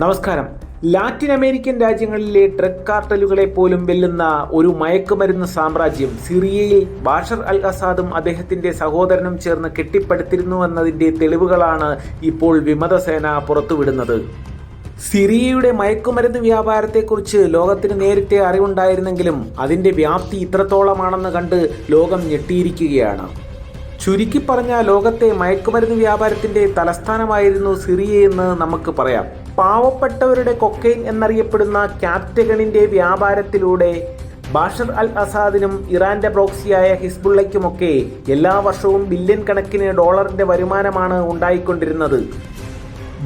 നമസ്കാരം. Latin American രാജ്യങ്ങളിലെ drug കാർട്ടലുകളെ പോലും വെല്ലുന്ന ഒരു മയക്കുമരുന്ന് സാമ്രാജ്യം സിറിയയിൽ ബാഷർ അൽ അസാദും അദ്ദേഹത്തിന്റെ സഹോദരനും ചേർന്ന് കെട്ടിപ്പടുത്തിരുന്നുവെന്നതിന്റെ തെളിവുകളാണ് ഇപ്പോൾ വിമതസേന പുറത്തുവിടുന്നത്. സിറിയയുടെ മയക്കുമരുന്ന് വ്യാപാരത്തെക്കുറിച്ച് ലോകത്തിന് നേരത്തെ അറിവുണ്ടായിരുന്നെങ്കിലും അതിന്റെ വ്യാപ്തി ഇത്രത്തോളമാണെന്ന് കണ്ട് ലോകം ഞെട്ടിയിരിക്കുകയാണ്. ചുരുക്കി പറഞ്ഞ ലോകത്തെ മയക്കുമരുന്ന് വ്യാപാരത്തിന്റെ തലസ്ഥാനമായിരുന്നു സിറിയയെന്ന് നമുക്ക് പറയാം. പാവപ്പെട്ടവരുടെ കൊക്കൈൻ എന്നറിയപ്പെടുന്ന ക്യാപ്റ്റഗണിന്റെ വ്യാപാരത്തിലൂടെ ബാഷർ അൽ അസാദിനും ഇറാന്റെ പ്രോക്സിയായ ഹിസ്ബുള്ളയ്ക്കുമൊക്കെ എല്ലാ വർഷവും ബില്യൺ കണക്കിന് ഡോളറിന്റെ വരുമാനമാണ് ഉണ്ടായിക്കൊണ്ടിരുന്നത്.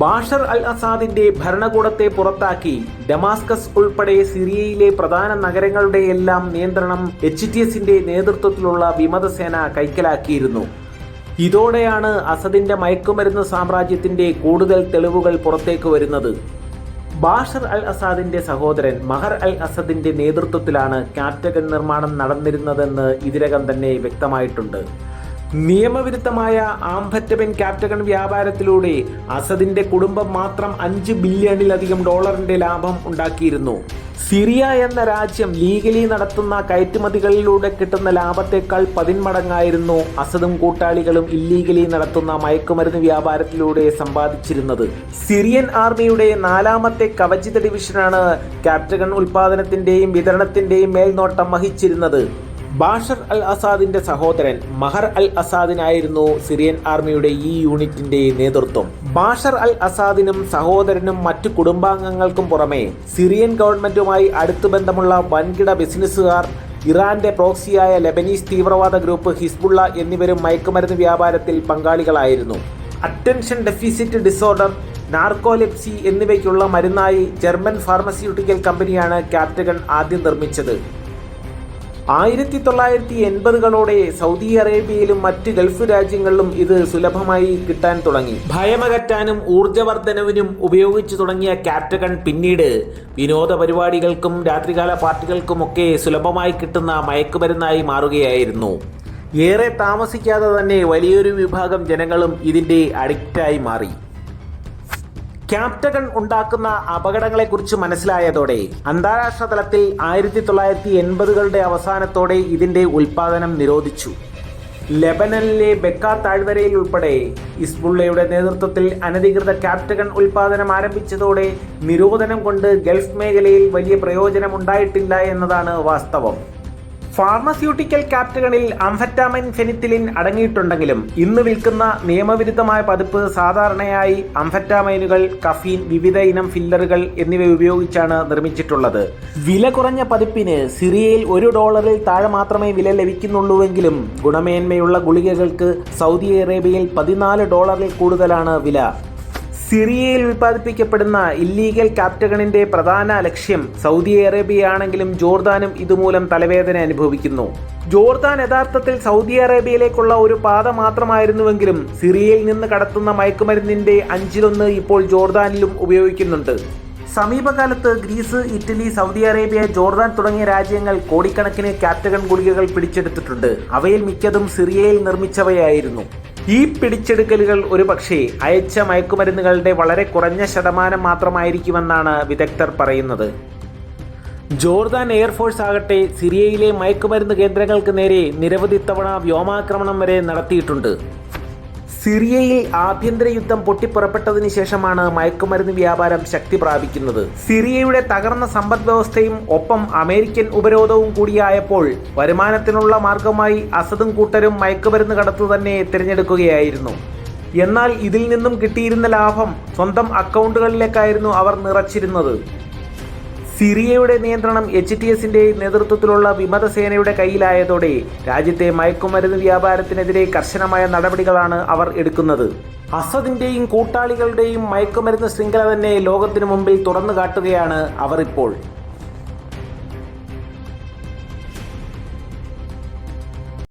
ബാഷർ അൽ അസാദിന്റെ ഭരണകൂടത്തെ പുറത്താക്കി ഡമാസ്കസ് ഉൾപ്പെടെ സിറിയയിലെ പ്രധാന നഗരങ്ങളുടെയെല്ലാം നിയന്ത്രണം എച്ച് ടി എസിന്റെ നേതൃത്വത്തിലുള്ള വിമതസേന കൈക്കലാക്കിയിരുന്നു. ഇതോടെയാണ് അസദിന്റെ മയക്കുമരുന്ന് സാമ്രാജ്യത്തിന്റെ കൂടുതൽ തെളിവുകൾ പുറത്തേക്ക് വരുന്നത്. ബാഷർ അൽ അസാദിന്റെ സഹോദരൻ മഹർ അൽ അസദിന്റെ നേതൃത്വത്തിലാണ് ക്യാപ്റ്റഗൺ നിർമ്മാണം നടന്നിരുന്നതെന്ന് ഇതിനകം തന്നെ വ്യക്തമായിട്ടുണ്ട്. നിയമവിരുദ്ധമായ ആംഫറ്റബിൻ ക്യാപ്റ്റഗൺ വ്യാപാരത്തിലൂടെ അസദിന്റെ കുടുംബം മാത്രം അഞ്ച് ബില്യണിലധികം ഡോളറിന്റെ ലാഭം ഉണ്ടാക്കിയിരുന്നു. സിറിയ എന്ന രാജ്യം ലീഗലി നടത്തുന്ന കയറ്റുമതികളിലൂടെ കിട്ടുന്ന ലാഭത്തേക്കാൾ പതിന്മടങ്ങായിരുന്നു അസദും കൂട്ടാളികളും ഇല്ലീഗലി നടത്തുന്ന മയക്കുമരുന്ന് വ്യാപാരത്തിലൂടെ സമ്പാദിച്ചിരുന്നത്. സിറിയൻ ആർമിയുടെ നാലാമത്തെ കവചിത ഡിവിഷനാണ് ക്യാപ്റ്റഗൺ ഉൽപാദനത്തിന്റെയും വിതരണത്തിന്റെയും മേൽനോട്ടം വഹിച്ചിരുന്നത്. ബാഷർ അൽ അസാദിന്റെ സഹോദരൻ മഹർ അൽ അസാദിനായിരുന്നു സിറിയൻ ആർമിയുടെ ഈ യൂണിറ്റിന്റെ നേതൃത്വം. ബാഷർ അൽ അസാദിനും സഹോദരനും മറ്റു കുടുംബാംഗങ്ങൾക്കും പുറമെ സിറിയൻ ഗവൺമെന്റുമായി അടുത്തു ബന്ധമുള്ള വൻകിട ബിസിനസ്സുകാർ ഇറാന്റെ പ്രോക്സിയായ ലെബനീസ് തീവ്രവാദ ഗ്രൂപ്പ് ഹിസ്ബുള്ള എന്നിവരും മയക്കുമരുന്ന് വ്യാപാരത്തിൽ പങ്കാളികളായിരുന്നു. അറ്റൻഷൻ ഡെഫിസിറ്റ് ഡിസോർഡർ നാർക്കോലെപ്സി എന്നിവയ്ക്കുള്ള മരുന്നായി ജർമ്മൻ ഫാർമസ്യൂട്ടിക്കൽ കമ്പനിയാണ് ക്യാപ്റ്റഗൺ ആദ്യം നിർമ്മിച്ചത്. ആയിരത്തി തൊള്ളായിരത്തി എൺപതുകളോടെ സൗദി അറേബ്യയിലും മറ്റ് ഗൾഫ് രാജ്യങ്ങളിലും ഇത് സുലഭമായി കിട്ടാൻ തുടങ്ങി. ഭയമകറ്റാനും ഊർജവർദ്ധനവിനും ഉപയോഗിച്ചു തുടങ്ങിയ ക്യാപ്റ്റഗൺ പിന്നീട് വിനോദ പരിപാടികൾക്കും രാത്രികാല പാർട്ടികൾക്കുമൊക്കെ സുലഭമായി കിട്ടുന്ന മയക്കുമരുന്നായി മാറുകയായിരുന്നു. ഏറെ താമസിക്കാതെ തന്നെ വലിയൊരു വിഭാഗം ജനങ്ങളും ഇതിന്റെ അഡിക്റ്റായി മാറി. ക്യാപ്റ്റഗൺ ഉണ്ടാക്കുന്ന അപകടങ്ങളെക്കുറിച്ച് മനസ്സിലായതോടെ അന്താരാഷ്ട്ര തലത്തിൽ ആയിരത്തി തൊള്ളായിരത്തി എൺപതുകളുടെ അവസാനത്തോടെ ഇതിന്റെ ഉൽപാദനം നിരോധിച്ചു. ലെബനനിലെ ബെക്ക താഴ്വരയിൽ ഉൾപ്പെടെ ഇസ്ബുള്ളയുടെ നേതൃത്വത്തിൽ അനധികൃത ക്യാപ്റ്റഗൺ ഉൽപാദനം ആരംഭിച്ചതോടെ നിരോധനം കൊണ്ട് ഗൾഫ് മേഖലയിൽ വലിയ പ്രയോജനമുണ്ടായിട്ടില്ല എന്നതാണ് വാസ്തവം. ഫാർമസ്യൂട്ടിക്കൽ ക്യാപ്റ്റുകളിൽ അംഫറ്റാമിൻ ഫെനിത്തിലിൻ അടങ്ങിയിട്ടുണ്ടെങ്കിലും ഇന്ന് വിൽക്കുന്ന നിയമവിരുദ്ധമായ പതിപ്പ് സാധാരണയായി അംഫറ്റാമൈനുകൾ കഫീൻ വിവിധ ഇനം ഫില്ലറുകൾ എന്നിവ ഉപയോഗിച്ചാണ് നിർമ്മിച്ചിട്ടുള്ളത്. വില കുറഞ്ഞ പതിപ്പിന് സിറിയയിൽ ഒരു ഡോളറിൽ താഴെ മാത്രമേ വില ലഭിക്കുന്നുള്ളൂവെങ്കിലും ഗുണമേന്മയുള്ള ഗുളികകൾക്ക് സൗദി അറേബ്യയിൽ പതിനാല് ഡോളറിൽ കൂടുതലാണ് വില. സിറിയയിൽ ഉൽപ്പാദിപ്പിക്കപ്പെടുന്ന ഇല്ലീഗൽ ക്യാപ്റ്റഗണിന്റെ പ്രധാന ലക്ഷ്യം സൗദി അറേബ്യയാണെങ്കിലും ജോർദാനും ഇതുമൂലം തലവേദന അനുഭവിക്കുന്നു. ജോർദാൻ യഥാർത്ഥത്തിൽ സൗദി അറേബ്യയിലേക്കുള്ള ഒരു പാത മാത്രമായിരുന്നുവെങ്കിലും സിറിയയിൽ നിന്ന് കടത്തുന്ന മയക്കുമരുന്നിന്റെ അഞ്ചിലൊന്ന് ഇപ്പോൾ ജോർദാനിലും ഉപയോഗിക്കുന്നുണ്ട്. സമീപകാലത്ത് Greece Italy Saudi Arabia Jordan തുടങ്ങിയ രാജ്യങ്ങൾ കോടിക്കണക്കിന് ക്യാപ്റ്റഗൺ ഗുളികകൾ പിടിച്ചെടുത്തിട്ടുണ്ട്. അവയിൽ മിക്കതും സിറിയയിൽ നിർമ്മിച്ചവയായിരുന്നു. ഈ പിടിച്ചെടുക്കലുകൾ ഒരു പക്ഷേ അയച്ച മയക്കുമരുന്നുകളുടെ വളരെ കുറഞ്ഞ ശതമാനം മാത്രമായിരിക്കുമെന്നാണ് വിദഗ്ധർ പറയുന്നത്. ജോർദാൻ എയർഫോഴ്സ് ആകട്ടെ സിറിയയിലെ മയക്കുമരുന്ന് കേന്ദ്രങ്ങൾക്ക് നേരെ നിരവധി തവണ വ്യോമാക്രമണം വരെ നടത്തിയിട്ടുണ്ട്. സിറിയയിൽ ആഭ്യന്തര യുദ്ധം പൊട്ടിപ്പുറപ്പെട്ടതിന് ശേഷമാണ് മയക്കുമരുന്ന് വ്യാപാരം ശക്തി പ്രാപിക്കുന്നത്. സിറിയയുടെ തകർന്ന സമ്പദ് വ്യവസ്ഥയും ഒപ്പം അമേരിക്കൻ ഉപരോധവും കൂടിയായപ്പോൾ വരുമാനത്തിനുള്ള മാർഗമായി അസദും കൂട്ടരും മയക്കുമരുന്ന് കടത്തു തന്നെ തിരഞ്ഞെടുക്കുകയായിരുന്നു. എന്നാൽ ഇതിൽ നിന്നും കിട്ടിയിരുന്ന ലാഭം സ്വന്തം അക്കൗണ്ടുകളിലേക്കായിരുന്നു അവർ നിറച്ചിരുന്നത്. സിറിയയുടെ നിയന്ത്രണം എച്ച് ടി എസിന്റെ നേതൃത്വത്തിലുള്ള വിമതസേനയുടെ കയ്യിലായതോടെ രാജ്യത്തെ മയക്കുമരുന്ന് വ്യാപാരത്തിനെതിരെ കർശനമായ നടപടികളാണ് അവർ എടുക്കുന്നത്. അസദിന്റെയും കൂട്ടാളികളുടെയും മയക്കുമരുന്ന് ശൃംഖല തന്നെ ലോകത്തിനു മുമ്പിൽ തുറന്നു കാട്ടുകയാണ് അവർ ഇപ്പോൾ